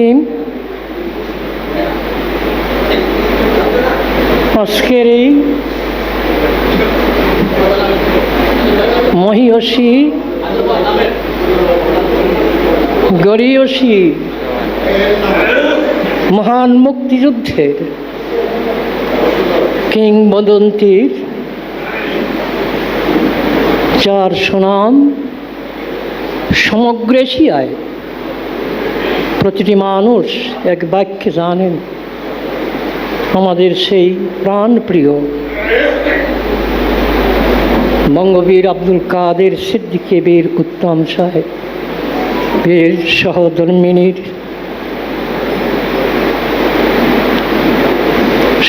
রহিম আজকের এই মহিষী গরিয়সী মহান মুক্তিযুদ্ধের কিংবদন্তির যার সুনাম সমগ্র এশিয়ায় প্রতিটি মানুষ এক বাক্যে জানেন, আমাদের সেই প্রাণপ্রিয় বঙ্গবীর আব্দুল কাদের সিদ্দিকে বীর উত্তম সাহেব, বীর সহধর্মিনীর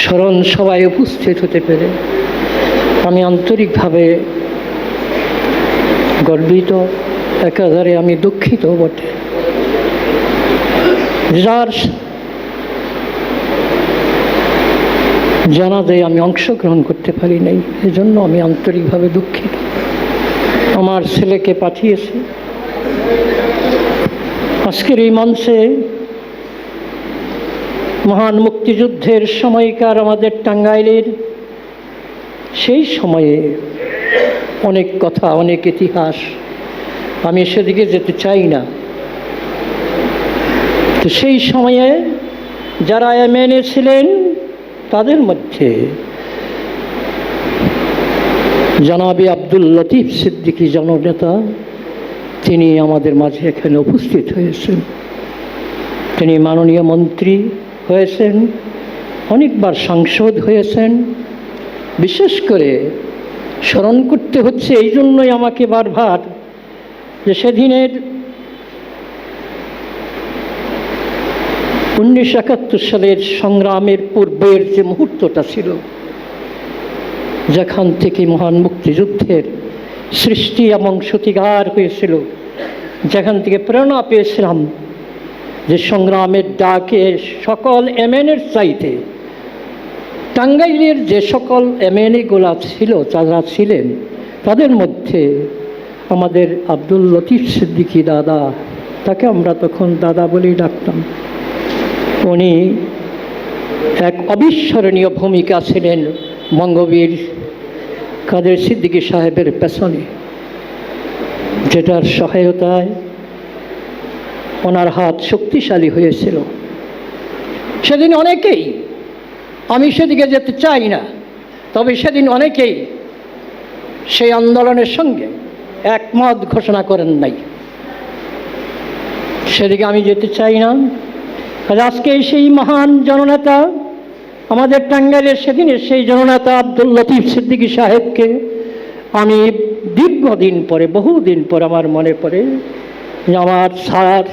স্মরণ সবাই উপস্থিত হতে পেরে আমি আন্তরিকভাবে গর্বিত, একাধারে আমি দুঃখিত বটে। যার জানাতে আমি অংশগ্রহণ করতে পারি নাই। এজন্য আমি আন্তরিকভাবে দুঃখিত। আমার ছেলেকে পাঠিয়েছে। আজকের এই মঞ্চে মহান মুক্তিযুদ্ধের সময়কার আমাদের টাঙ্গাইলের সেই সময়ে অনেক কথা, অনেক ইতিহাস। আমি সেদিকে যেতে চাই না। তো সেই সময়ে যারা এমএনএ ছিলেন, তাদের মধ্যে জনাবি আব্দুল লতিফ সিদ্দিকী জননেতা, তিনি আমাদের মাঝে এখানে উপস্থিত হয়েছেন। তিনি মাননীয় মন্ত্রী হয়েছেন, অনেকবার সাংসদ হয়েছেন। বিশেষ করে স্মরণ করতে হচ্ছে, এই জন্যই আমাকে বারবার যে সেদিনের উনিশশো একাত্তর সালের সংগ্রামের পূর্বের যে মুহূর্তটা ছিল, যেখান থেকে মহান মুক্তিযুদ্ধের সৃষ্টি এবং সতিকার হয়েছিল, যেখান থেকে প্রেরণা পেয়েছিলাম যে সংগ্রামের ডাকে সকল এমএনএর চাইতে, টাঙ্গাইলের যে সকল এমএনএগুলা ছিল, যারা ছিলেন, তাদের মধ্যে আমাদের আব্দুল লতিফ সিদ্দিকী দাদা, তাকে আমরা তখন দাদা বলেই ডাকতাম। উনি এক অবিস্মরণীয় ভূমিকা ছিলেন বঙ্গবীর কাদের সিদ্দিকী সাহেবের পেছনে, যেটার সহায়তায় ওনার হাত শক্তিশালী হয়েছিল। সেদিন অনেকেই, আমি সেদিকে যেতে চাই না, তবে সেদিন অনেকেই সেই আন্দোলনের সঙ্গে একমত ঘোষণা করেন নাই। সেদিকে আমি যেতে চাই না। আর আজকে সেই মহান জননেতা, আমাদের টাঙ্গাইলের সেদিনের সেই জননেতা আব্দুল লতিফ সিদ্দিকী সাহেবকে আমি দীর্ঘদিন পরে, বহুদিন পর আমার মনে পড়ে আমার স্যার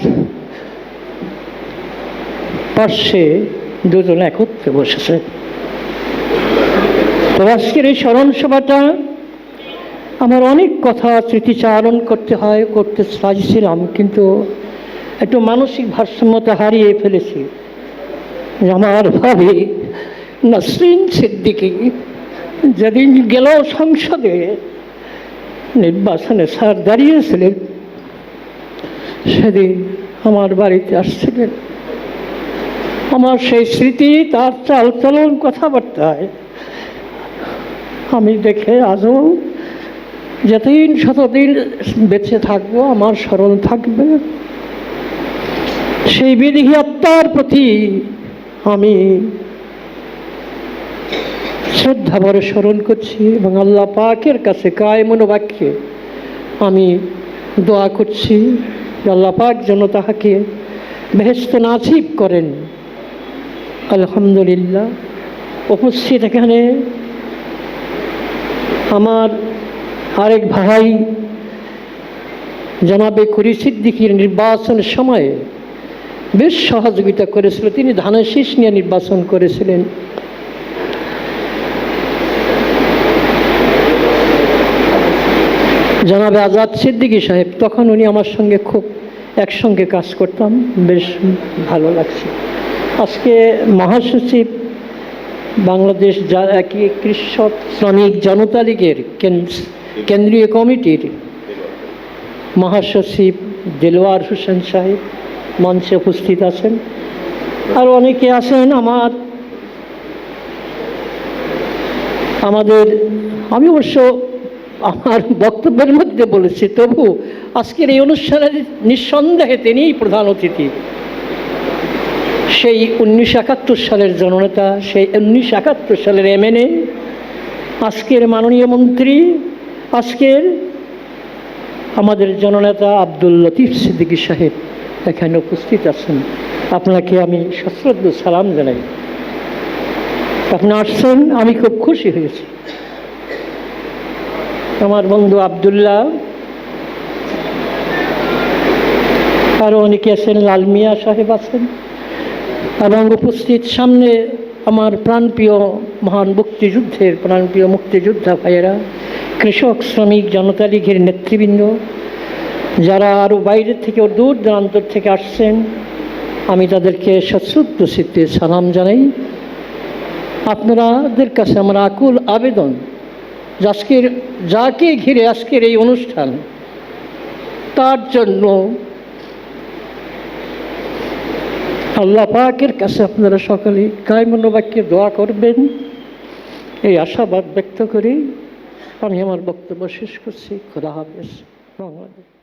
পার্শ্বে দুজন একত্রে বসেছে। তো আজকের এই স্মরণ সভাটা আমার অনেক কথা স্মৃতিচারণ করতে হয়, করতে চাইছিলাম, কিন্তু একটু মানসিক ভারসাম্যতা হারিয়ে ফেলেছি। আমার ভাবি নাসরিন সিদ্দিকি যেদিন গেল সংসদে, নির্বাচনে স্যার দাঁড়িয়েছিলেন, সেদিন আমার বাড়িতে আসছিলেন। আমার সেই স্মৃতি, তার চাল চালচলন কথাবার্তায় আমি দেখে আজও যতদিন শতদিন বেঁচে থাকব, আমার স্মরণ থাকবে। সেই বিদেহী আত্মার প্রতি আমি শ্রদ্ধা ভরে স্মরণ করছি এবং আল্লাহ পাকের কাছে কায় মনোবাক্যে আমি দোয়া করছি আল্লাহ পাক যেন তাহাকে বেহেস্ত নাসিব করেন। আলহামদুলিল্লাহ। উপস্থিত এখানে আমার আরেক ভাই, জনাবে কুরি সিদ্দিকির নির্বাচনের সময়ে বেশ সহযোগিতা করেছিল। তিনি ধানের শীষ নিয়ে নির্বাচন করেছিলেন। জনাবে আজাদ সিদ্দিকী সাহেব, তখন উনি আমার সঙ্গে খুব একসঙ্গে কাজ করতাম। বেশ ভালো লাগছে। আজকে মহাসচিব বাংলাদেশ একই কৃষক শ্রমিক জনতা লীগের কেন- কেন্দ্রীয় কমিটির মহাসচিব দেলোয়ার হোসেন সাহেব মঞ্চে উপস্থিত আছেন। আর অনেকে আছেন আমার। আমাদের, আমি অবশ্য আমার বক্তব্যের মধ্যে বলেছি, তবু আজকের এই অনুষ্ঠানের নিঃসন্দেহে তিনিই প্রধান অতিথি। সেই উনিশশো একাত্তর সালের জননেতা, সেই উনিশশো একাত্তর সালের এমএনএ আজকের মাননীয় মন্ত্রী, আজকের আমাদের জননেতা আব্দুল লতিফ সিদ্দিকী সাহেব। এখানে উপস্থিত আছেন। আপনাকে আমি সশ্রদ্ধ সালাম জানাই। আপনি আসছেন, আমি খুব খুশি হয়েছি। আমার বন্ধু আবদুল্লাহ আরও অনেকে আছেন, লাল মিয়া সাহেব আছেন, এবং উপস্থিত সামনে আমার প্রাণপ্রিয় মহান মুক্তিযুদ্ধের প্রাণপ্রিয় মুক্তিযোদ্ধা ভাইয়েরা, কৃষক, শ্রমিক, জনতা লীগের নেতৃবৃন্দ যারা আরও বাইরের থেকে ও দূর দূরান্তর থেকে আসছেন, আমি তাদেরকে সশ্রদ্ধ চিত্তে সালাম জানাই। আপনাদের কাছে আমার আকুল আবেদন আজকের, যাকে ঘিরে আজকের এই অনুষ্ঠান, তার জন্য আল্লাহ পাকের কাছে আপনারা সকলে কায়মনোবাক্যে দোয়া করবেন। এই আশাবাদ ব্যক্ত করেই আমি আমার বক্তব্য শেষ করছি। খোদা হাফেজ। বাংলাদেশ